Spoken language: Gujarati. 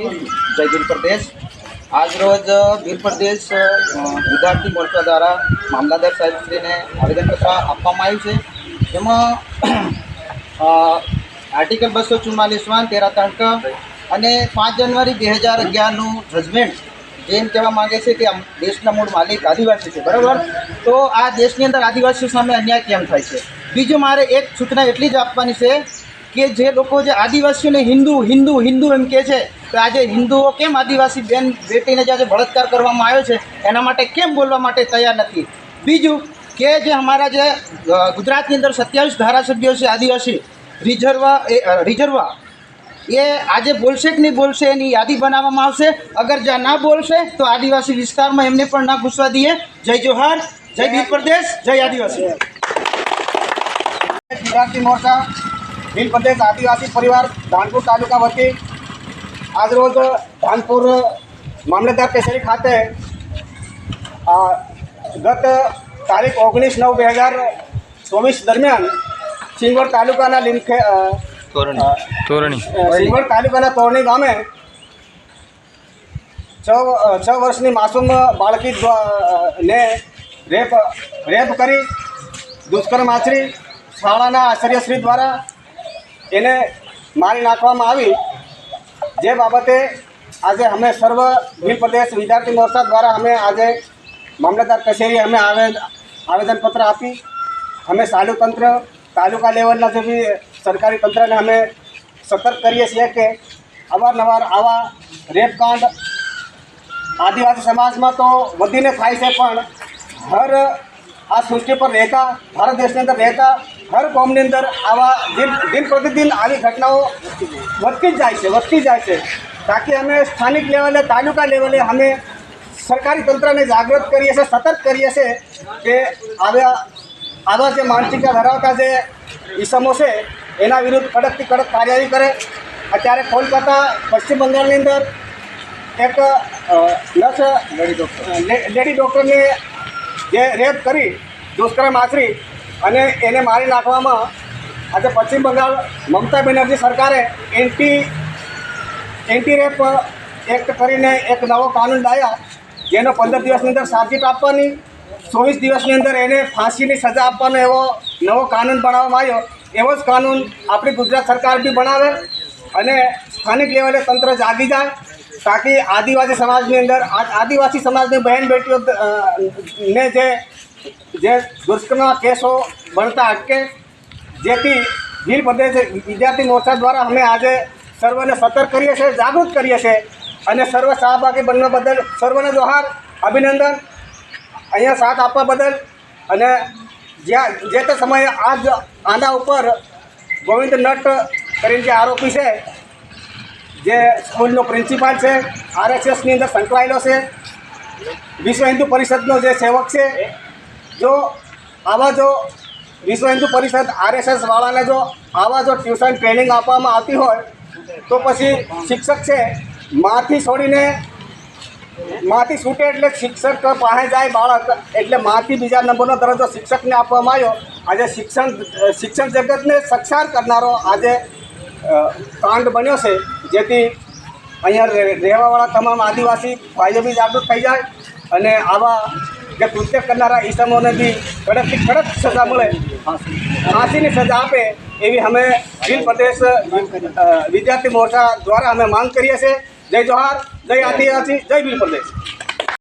જય ભીલ પ્રદેશ આજરોજ ભીલ પ્રદેશ વિદ્યાર્થી મોરચા દ્વારા મામલાદાર સાહેબશ્રીને આવેદનપત્ર આપવામાં આવ્યું છે. જેમાં આર્ટિકલ બસો ચુમ્માલીસમાં તેરા તણક અને પાંચ જાન્યુઆરી બે હજાર અગિયારનું જજમેન્ટ જેમ કહેવા માંગે છે કે દેશના મૂળ માલિક આદિવાસી છે, બરાબર? તો આ દેશની અંદર આદિવાસીઓ સામે અન્યાય કેમ થાય છે? બીજું મારે એક સૂચના એટલી જ આપવાની છે કે જે લોકો જે આદિવાસીઓને હિન્દુ હિન્દુ હિન્દુ એમ કહે છે, તો આજે હિન્દુઓ કેમ આદિવાસી બેન, બેટીને જે આજે બળાત્કાર કરવામાં આવ્યો છે, એના માટે કેમ બોલવા માટે તૈયાર નથી? બીજું કે જે અમારા જે ગુજરાતની અંદર સત્યાવીસ ધારાસભ્યો છે આદિવાસી, રિઝર્વા, એ રિઝર્વા, એ આજે બોલશે કે નહીં બોલશે એની યાદી બનાવવામાં આવશે. અગર જ્યાં ના બોલશે, તો આદિવાસી વિસ્તારમાં એમને પણ ના ઘૂસવા દઈએ. જય જોહાર, જય ભીલ પ્રદેશ જય આદિવાસી. ગુજરાતી મોરચા. ભીલ પ્રદેશ આદિવાસી પરિવાર ધાનપુર તાલુકા વતી આજરોજ ધાનપુર મામલતદાર કચેરી ખાતે ગત તારીખ ઓગણીસ નવ બે હજાર ચોવીસ દરમિયાન સિંગવડ તાલુકાના લીમખે તોરણી. સિંગવડ તાલુકાના તોરણી ગામે છ છ વર્ષની માસૂમ બાળકી ને રેપ રેપ કરી દુષ્કર્મ આચરી શાળાના આચાર્યશ્રી દ્વારા એને મારી નાખવામાં આવી, જે બાબતે આજે અમે સર્વ ભીલ પ્રદેશ વિદ્યાર્થી મોરચા દ્વારા અમે આજે મામલતદાર કચેરી અમે આવેદ, આવેદનપત્ર આપી, અમે તંત્ર, તાલુકા લેવલના જે બી સરકારી તંત્રને અમે સતર્ક કરીએ છીએ કે અવારનવાર આવા રેપકાંડ આદિવાસી સમાજમાં તો વધીને થાય છે પણ હર આ સૃષ્ટિ પર રહેતા, ભારત દેશની અંદર રહેતા, હર કોમની અંદર આવા દિન દિન પ્રતિદિન આવી ઘટનાઓ વધતી જાય છે, વધતી જાય છે. તાકી અમે સ્થાનિક લેવલે, તાલુકા લેવલે અમે સરકારી તંત્રને જાગૃત કરીએ છીએ, સતર્ક કરીએ છીએ કે આવ્યા આવા જે માનસિકતા ધરાવતા જે ઈસમો છે, એના વિરુદ્ધ કડકથી કડક કાર્યવાહી કરે. અત્યારે કોલકાતા, પશ્ચિમ બંગાળની અંદર એક નર્સ લેડી ડૉક્ટર. લેડી ડૉક્ટરને જે રેપ કરી, દુષ્કર્મ આચરી અને એને મારી નાખવામાં આજે પશ્ચિમ બંગાળ મમતા બેનર્જી સરકારે એન્ટી એન્ટી રેપ એક્ટ કરીને એક નવો કાનૂન લાવ્યા, જેનો પંદર દિવસની અંદર ચાર્જશીટ આપવાની ચોવીસ દિવસની અંદર એને ફાંસીની સજા આપવાનો એવો નવો કાનૂન બનાવવામાં આવ્યો. એવો જ કાનૂન આપણી ગુજરાત સરકાર બી બનાવે અને સ્થાનિક લેવલે તંત્ર જાગી જાય. તાકી આદિવાસી સમાજની અંદર આ આદિવાસી સમાજની બહેન બેટીઓ ને જે જે દુષ્કર્મના કેસો બનતા અટકે જેથી ભીલ પ્રદેશ વિદ્યાર્થી મોરચા દ્વારા અમે આજે સર્વને સતર્ક કરીએ છીએ જાગૃત કરીએ છીએ અને સર્વ સહભાગી બનવા બદલ સર્વને જોહાર અભિનંદન અહીંયા સાથ આપવા બદલ અને જ્યાં જે તે સમયે આજ આના ઉપર ગોવિંદ નટ કરીને જે આરોપી છે જે સ્કૂલનો પ્રિન્સિપાલ છે આરએસએસની અંદર સંકળાયેલો છે. વિશ્વ હિન્દુ પરિષદનો જે સેવક છે, જો આવા જો વિશ્વ હિન્દુ પરિષદ આરએસએસ વાળાને જો આવા જો ટ્યુશન ટ્રેનિંગ આપવામાં આવતી હોય, તો પછી શિક્ષક છે માથી છોડીને માથી છૂટે એટલે શિક્ષક પાસે જાય બાળક, એટલે માથી બીજા નંબરનો દરજ્જો શિક્ષકને આપવામાં આવ્યો. આજે શિક્ષણ શિક્ષણ જગતને સક્ષાર કરનારો આજે કાંડ બન્યો છે. જેથી અહીંયા રહેવાવાળા તમામ આદિવાસી ભાઈઓ બી જાગૃત થઈ જાય અને આવા જે કૃત્ય કરનારા ઈસમોને બી કડકથી કડક સજા મળે, ફાંસીની સજા આપે એવી અમે ભીલ પ્રદેશ વિદ્યાર્થી મોરચા દ્વારા અમે માંગ કરીએ છીએ. જય જોહાર, જય આદિવાસી, જય ભીલ પ્રદેશ.